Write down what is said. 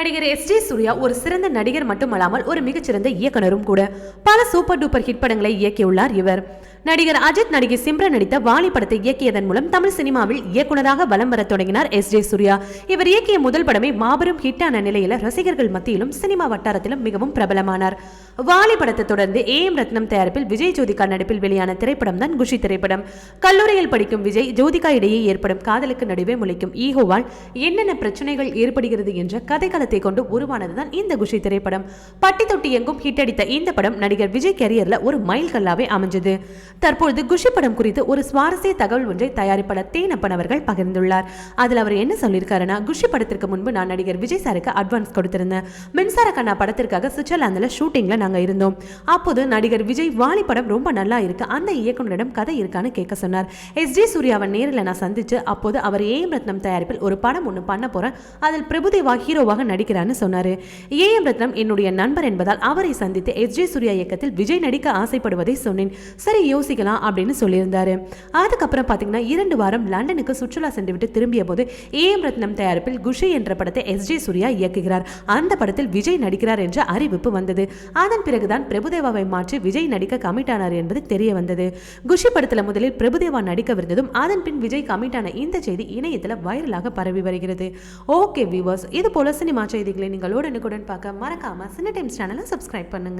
நடிகர் S J Surya ஒரு சிறந்த நடிகர் மட்டுமல்லாமல் ஒரு மிகச்சிறந்த இயக்குனரும் கூட. பல சூப்பர் டூப்பர் ஹிட் படங்களை இயக்கியுள்ளார் இவர். நடிகர் அஜித் நடிகை சிம்ரன் நடித்த வாலி படத்தை இயக்கியதன் மூலம் தமிழ் சினிமாவில் இயக்குனராக வலம் வர தொடங்கினார் எஸ் ஜே சூர்யா. இவர் இயக்கிய முதல் படமே மாபெரும் ஹிட்டான நிலையில ரசிகர்கள் மத்தியிலும் சினிமா வட்டாரத்திலும் மிகவும் பிரபலமானார். வாலி படத்தை தொடர்ந்து ஏ எம் ரத்னம் தயாரிப்பில் விஜய் ஜோதிகா நடிப்பில் வெளியான திரைப்படம் தான் குஷி திரைப்படம். கல்லூரியில் படிக்கும் விஜய் ஜோதிகா இடையே ஏற்படும் காதலுக்கு நடுவே முளைக்கும் ஈகோவால் என்னென்ன பிரச்சனைகள் ஏற்படுகிறது என்ற கதைக்களத்தை கொண்டு உருவானதுதான் இந்த குஷி திரைப்படம். பட்டி தொட்டி எங்கும் ஹிட் அடித்த இந்த படம் நடிகர் விஜய் கெரியர்ல ஒரு மைல் கல்லாவே அமைஞ்சது. தற்பொழுது குஷி படம் குறித்து ஒரு சுவாரஸ்ய தகவல் ஒன்றை தயாரிப்பாளர் தேனப்பன் அவர்கள் பகிர்ந்துள்ளார். அதில் அவர் என்ன சொல்லியிருக்காருன்னா குஷி படத்திற்கு முன்பு நான் நடிகர் விஜய் சாருக்கு அட்வான்ஸ் கொடுத்திருந்தேன். மின்சார கண்ணா படத்திற்காக சுவிட்சர்லாந்தில் ஷூட்டிங்கில் நாங்கள் இருந்தோம். அப்போது நடிகர் விஜய் வாலி படம் ரொம்ப நல்லா இருக்கு அந்த இயக்குனரிடம் கதை இருக்கான்னு கேட்க சொன்னார். எஸ் ஜி சூர்யாவை நேரில் நான் சந்திச்சு அப்போது அவர் ஏஎம் ரத்னம் தயாரிப்பில் ஒரு படம் ஒன்று பண்ண போகிறேன் அதில் பிரபுதேவா ஹீரோவாக நடிக்கிறான்னு சொன்னார். ஏஎம் ரத்னம் என்னுடைய நண்பர் என்பதால் அவரை சந்தித்து எஸ் ஜே சூர்யா இயக்கத்தில் விஜய் நடிக்க ஆசைப்படுவதை சொன்னேன். சரி யோசிக்கலாம் அப்படின்னு சொல்லியிருந்தாரு. அதுக்கப்புறம் பார்த்தீங்கன்னா இரண்டு வாரம் லண்டனுக்கு சுற்றுலா சென்றுவிட்டு திரும்பிய போது ஏஎம் ரத்னம் தயாரிப்பில் குஷி என்ற படத்தை எஸ் ஜே சூர்யா இயக்குகிறார். அந்த படத்தில் விஜய் நடிக்கிறார் என்ற அறிவிப்பு வந்தது. அதன் பிறகுதான் பிரபுதேவாவை மாற்றி விஜய் நடிக்க கமிட் ஆனார் என்பது தெரிய வந்தது. குஷி படத்தில் முதலில் பிரபுதேவா நடிக்கவிருந்ததும் அதன் பின் விஜய் கமிட் ஆன இந்த செய்தி இணையத்தில் வைரலாக பரவி வருகிறது. ஓகே வியூவர்ஸ் இது போல சினிமா செய்திகளை நீங்கள் உடனுக்குடன் பார்க்க மறக்காம சினி டைம்ஸ் சேனலை சப்ஸ்கிரைப் பண்ணுங்க.